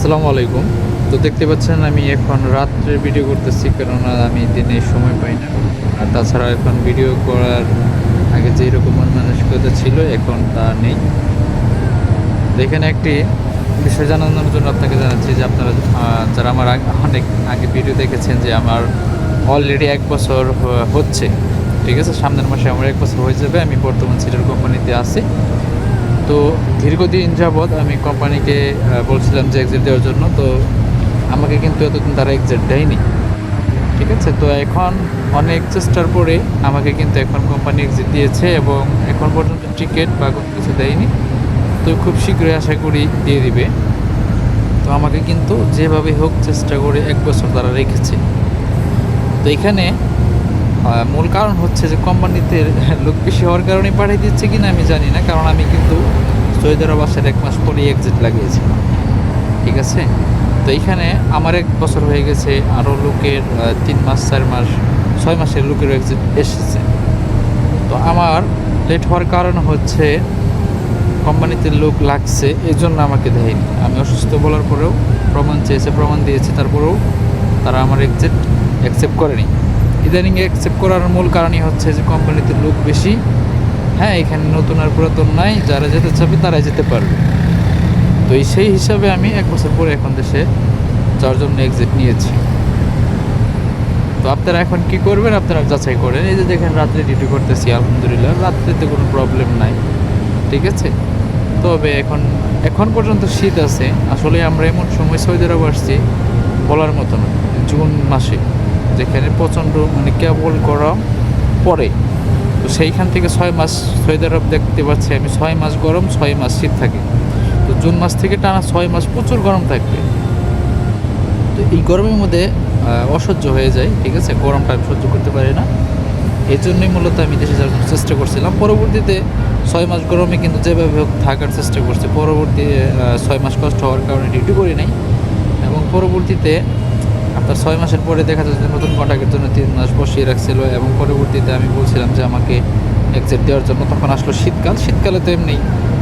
আসসালামু আলাইকুম। তো দেখতে পাচ্ছেন আমি এখন রাত্রে ভিডিও করতেছি, কেননা আমি দিনে সময় পাই না। আর তাছাড়া এখন ভিডিও করার আগে যেই রকম মানসিকতা ছিল, এখন তা নেই। এখানে একটি বিষয় জানানোর জন্য আপনাকে জানাচ্ছি যে আপনারা যারা আমার অনেক আগে ভিডিও দেখেছেন যে আমার অলরেডি এক বছর হচ্ছে, ঠিক আছে? সামনের মাসে আমার এক বছর হয়ে যাবে, আমি বর্তমান সিটার কোম্পানিতে আছি। তো দীর্ঘদিন যাবৎ আমি কোম্পানিকে বলছিলাম যে এক্সিট দেওয়ার জন্য, তো আমাকে কিন্তু এতদিন তারা এক্সিট দেয়নি। ঠিক আছে? তো এখন অনেক চেষ্টার পরে আমাকে কিন্তু এখন কোম্পানি এক্সিট দিয়েছে এবং এখন পর্যন্ত টিকিট বা কোনো কিছু দেয়নি। তো খুব শীঘ্রই আশা করি দিয়ে দিবে। তো আমাকে কিন্তু যেভাবে হোক চেষ্টা করে এক বছর তারা রেখেছে। তো এখানে মূল কারণ হচ্ছে যে কোম্পানিতে লোক বেশি হওয়ার কারণে পাঠিয়ে দিচ্ছে কিনা আমি জানি না, কারণ আমি কিন্তু সৌদি আরব আসার এক মাস পরেই এক্সিট লাগিয়েছিলাম ঠিক আছে? তো এইখানে আমার এক বছর হয়ে গেছে আরও লোকের তিন মাস, চার মাস, ছয় মাসের লোকের এক্সিট এসেছে। তো আমার লেট হওয়ার কারণ হচ্ছে কোম্পানিতে লোক লাগছে এই জন্য আমাকে দেয়নি। আমি অসুস্থ বলার পরেও প্রমাণ চেয়েছে, প্রমাণ দিয়েছে, তারপরেও তারা আমার এক্সিট অ্যাকসেপ্ট করেনি। ইদানিং অ্যাকসেপ্ট করার মূল কারণই হচ্ছে যে কোম্পানিতে লোক বেশি হ্যাঁ এখানে নতুন আর পুরাতন নাই, যারা যেতে চাবে তারাই যেতে পারবে। তো সেই হিসাবে আমি এক বছর পরে এখন দেশে যাওয়ার জন্য এক্সিট নিয়েছি। তো আপনারা এখন কি করবেন? আপনারা যাচাই করেন। এই যে দেখেন, রাত্রে ডিউটি করতেছি, আলহামদুলিল্লাহ। রাত্রিতে কোনো প্রবলেম নাই, ঠিক আছে? তবে এখন এখন পর্যন্ত শীত আছে। আসলে আমরা এমন সময় সৌদি আরব আসছি, বলার মতো না। জুন মাসে, যেখানে প্রচণ্ড মানে কেবল গরম পড়ে তো সেইখান থেকে ছয় মাস সৌদি আরব দেখতে পাচ্ছি আমি, ছয় মাস গরম, ছয় মাস শীত থাকে। তো জুন মাস থেকে টানা ছয় মাস প্রচুর গরম থাকবে। তো এই গরমের মধ্যে অসহ্য হয়ে যায়, ঠিক আছে? গরমটা আমি সহ্য করতে পারি না। এই জন্যই মূলত আমি দেশে যাওয়ার চেষ্টা করছিলাম। পরবর্তীতে ছয় মাস গরমে কিন্তু যেভাবে হোক থাকার চেষ্টা করছি। পরবর্তী ছয় মাস কষ্ট হওয়ার কারণে ডিউটি করি নাই। এবং পরবর্তীতে আপনার ছয় মাসের পরে দেখা যাচ্ছে নতুন কন্ট্রাক্টের জন্য তিন মাস বসিয়ে রাখছিল এবং পরবর্তীতে আমি বলছিলাম যে আমাকে এক্সিট দেওয়ার জন্য। তখন আসলো শীতকাল। শীতকালে তো এমনি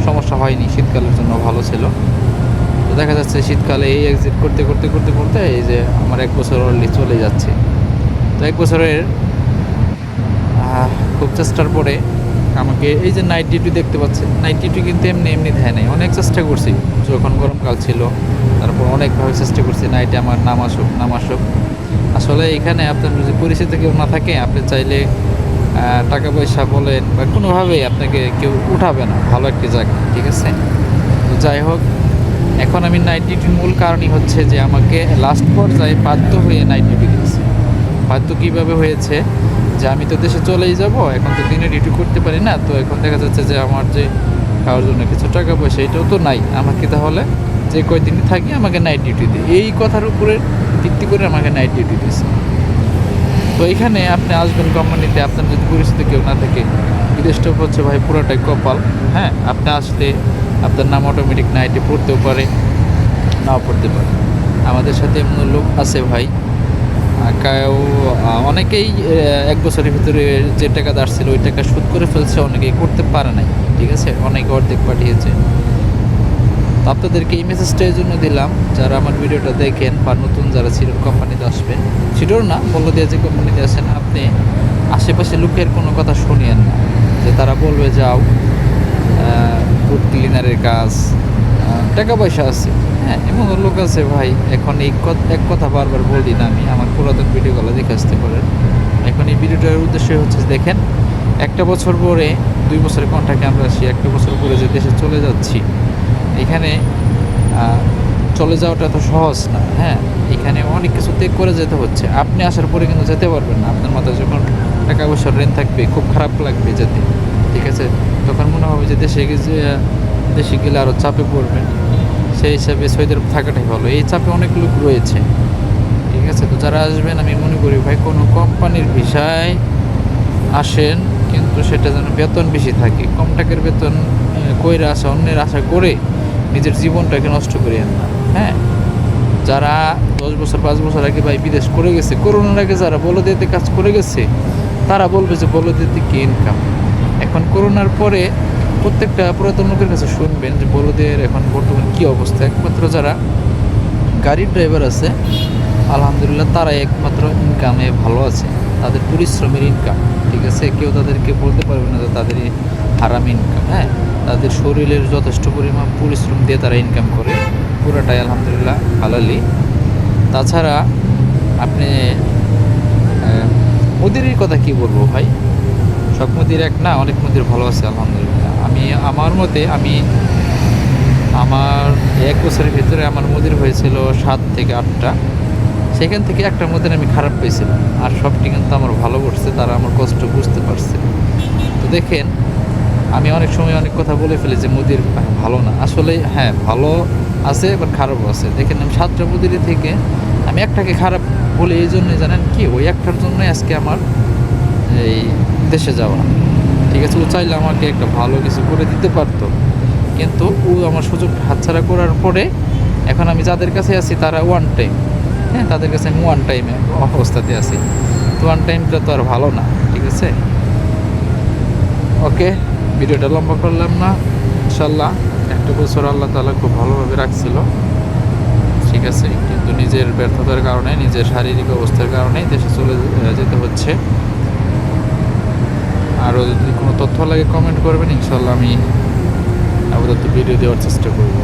সমস্যা হয়নি। শীতকালের জন্য ভালো ছিল। তো দেখা যাচ্ছে শীতকালে এই এক্সিট করতে করতে করতে করতে এই যে আমার এক বছর অলরেডি চলে যাচ্ছে। তো এক বছরের খুব চেষ্টার পরে আমাকে, এই যে নাইট ডিউটি দেখতে পাচ্ছেন নাইট ডিউটি কিন্তু এমনি এমনি দেয় নাই। অনেক চেষ্টা করছি। যখন গরমকাল ছিল, তারপর অনেকভাবে চেষ্টা করছি নাইটে আমার নাম আসুক নাম আসুক। আসলে এখানে আপনার যদি পরিচিত কেউ না থাকে, আপনি চাইলে টাকা পয়সা বলেন বা কোনোভাবেই আপনাকে কেউ উঠাবে না। ভালো একটি জায়গা, ঠিক আছে? তো যাই হোক, এখন আমি নাইট ডিউটির মূল কারণই হচ্ছে যে আমাকে লাস্ট পর্যায়ে বাধ্য হয়ে নাইট ডিউটি দিয়েছে। বাধ্য কীভাবে হয়েছে? যে আমি তো দেশে চলেই যাব, এখন তো দিনে ডিউটি করতে পারি না, তো এখন দেখা যাচ্ছে যে আমার যে খাওয়ার জন্য কিছু টাকা পয়সা, এটাও তো নাই। আমাকে তাহলে যে কয়দিনই থাকি আমাকে নাইট ডিউটি দিই এই কথার উপরে ভিত্তি করে আমাকে নাইট ডিউটি দিয়েছে তো এখানে আপনি আসবেন কোম্পানিতে আপনার যদি পরিচিত কেউ না থাকে বিদেশটা হচ্ছে ভাই পুরোটাই কপাল হ্যাঁ? আপনি আসলে আপনার নাম অটোমেটিক নাইটে পড়তেও পারে, নাও পড়তে পারে। আমাদের সাথে এমন লোক আছে ভাই অনেকেই এক বছরের ভিতরে যে টাকা দাঁড়ছিল ওই টাকা শোধ করে ফেলছে, অনেকেই করতে পারে নাই, ঠিক আছে? অনেকে অর্ধেক পাঠিয়েছে। তো আপনাদেরকে এই মেসেজটা এই জন্য দিলাম, যারা আমার ভিডিওটা দেখেন বা নতুন যারা সিডোর কোম্পানিতে আসবেন সিডোর না, বলল দিয়ে যে কোম্পানিতে আসেন আপনি, আশেপাশে লোকের কোনো কথা শুনিয়েন না। যে তারা বলবে, যাও ফুড ক্লিনারের কাজ টাকা পয়সা আছে। হ্যাঁ এমন লোক আছে ভাই, এখন এই এক কথা বারবার বলি না আমি, আমার পুরাতন ভিডিওগুলো দেখে আসতে পারেন। এখন এই ভিডিওটার উদ্দেশ্য হচ্ছে দেখেন, একটা বছর পরে, দুই বছরের কন্ট্রাক্টে আমরা আসি একটা বছর পরে যে দেশে চলে যাচ্ছি, এখানে চলে যাওয়াটা তো সহজ না হ্যাঁ? এখানে অনেক কিছু ত্যাগ করে যেতে হচ্ছে, আপনি আসার পরে কিন্তু যেতে পারবেন না। আপনার মাথায় যখন টাকা পয়সার রেন থাকবে, খুব খারাপ লাগবে যেতে, ঠিক আছে? তখন মনে হবে যে দেশে গেছে দেশে গেলে আরও চাপে পড়বেন। সেই হিসাবে সৌদি আরব থাকাটাই ভালো। এই চাপে অনেক লোক রয়েছে। ঠিক আছে? তো যারা আসবেন, আমি মনে করি ভাই, কোনো কোম্পানির ভিসায় আসেন, কিন্তু সেটা যেন বেতন বেশি থাকে। কম টাকার বেতন কইরা আসা, অন্যের আশা করে নিজের জীবনটাকে নষ্ট করিয়েন না। হ্যাঁ? যারা দশ বছর, পাঁচ বছর আগে ভাই বিদেশ করে গেছে, করোনার আগে যারা বলদিতে কাজ করে গেছে, তারা বলবে যে বলদিতে কি ইনকাম এখন করোনার পরে প্রত্যেকটা পুরাতন লোকের কাছে শুনবেন যে বলদের এখন বর্তমান কি অবস্থা। একমাত্র যারা গাড়ির ড্রাইভার আছে, আলহামদুলিল্লাহ তারা একমাত্র ইনকামে ভালো আছে। তাদের পরিশ্রমের ইনকাম ঠিক আছে? কেউ তাদেরকে বলতে পারবে না যে তাদের হারাম ইনকাম হ্যাঁ? তাদের শরীরের যথেষ্ট পরিমাণ পরিশ্রম দিয়ে তারা ইনকাম করে। পুরোটাই আলহামদুলিল্লাহ হালালি। তাছাড়া আপনি মুদিরের কথা কি বলব ভাই? সব মুদির এক না, অনেক মুদির ভালো আছে, আলহামদুলিল্লাহ। আমি, আমার মতে আমি, আমার এক বছরের ভিতরে আমার মুদির হয়েছিল সাত থেকে আটটা। সেখান থেকে একটা মুদির আমি খারাপ পেয়েছিলাম। আর সবটি কিন্তু আমার ভালো করছে, তারা আমার কষ্ট বুঝতে পারছে। তো দেখেন, আমি অনেক সময় অনেক কথা বলে ফেলি যে মুদির ভালো না। আসলে হ্যাঁ ভালো আছে এবার খারাপও আছে। দেখেন, আমি সাতটা মুদিরি থেকে আমি একটাকে খারাপ বলে, এই জন্যই জানেন কি? ওই একটার জন্যই আজকে আমার এই দেশে যাওয়া। ঠিক আছে, ও চাইলে আমাকে একটা ভালো কিছু করে দিতে পারতো। কিন্তু ও আমার সুযোগ হাতছাড়া করার পরে এখন আমি যাদের কাছে আছি, তারা ওয়ান টাইম হ্যাঁ তাদের কাছে আমি ওয়ান টাইমে অবস্থাতে আছি। তো ওয়ান টাইমটা তো আর ভালো না, ঠিক আছে? ওকে, ভিডিওটা লম্বা করলাম না। ইনশাল্লাহ একটা বছর আল্লাহ তাআলা খুব ভালোভাবে রাখছিল। ঠিক আছে, কিন্তু নিজের ব্যর্থতার কারণে, নিজের শারীরিক অবস্থার কারণে দেশে চলে যেতে হচ্ছে। আরও যদি কোনো তথ্য লাগে কমেন্ট করবেন ইনশাল্লাহ আমি আপাতত ভিডিও দেওয়ার চেষ্টা করব।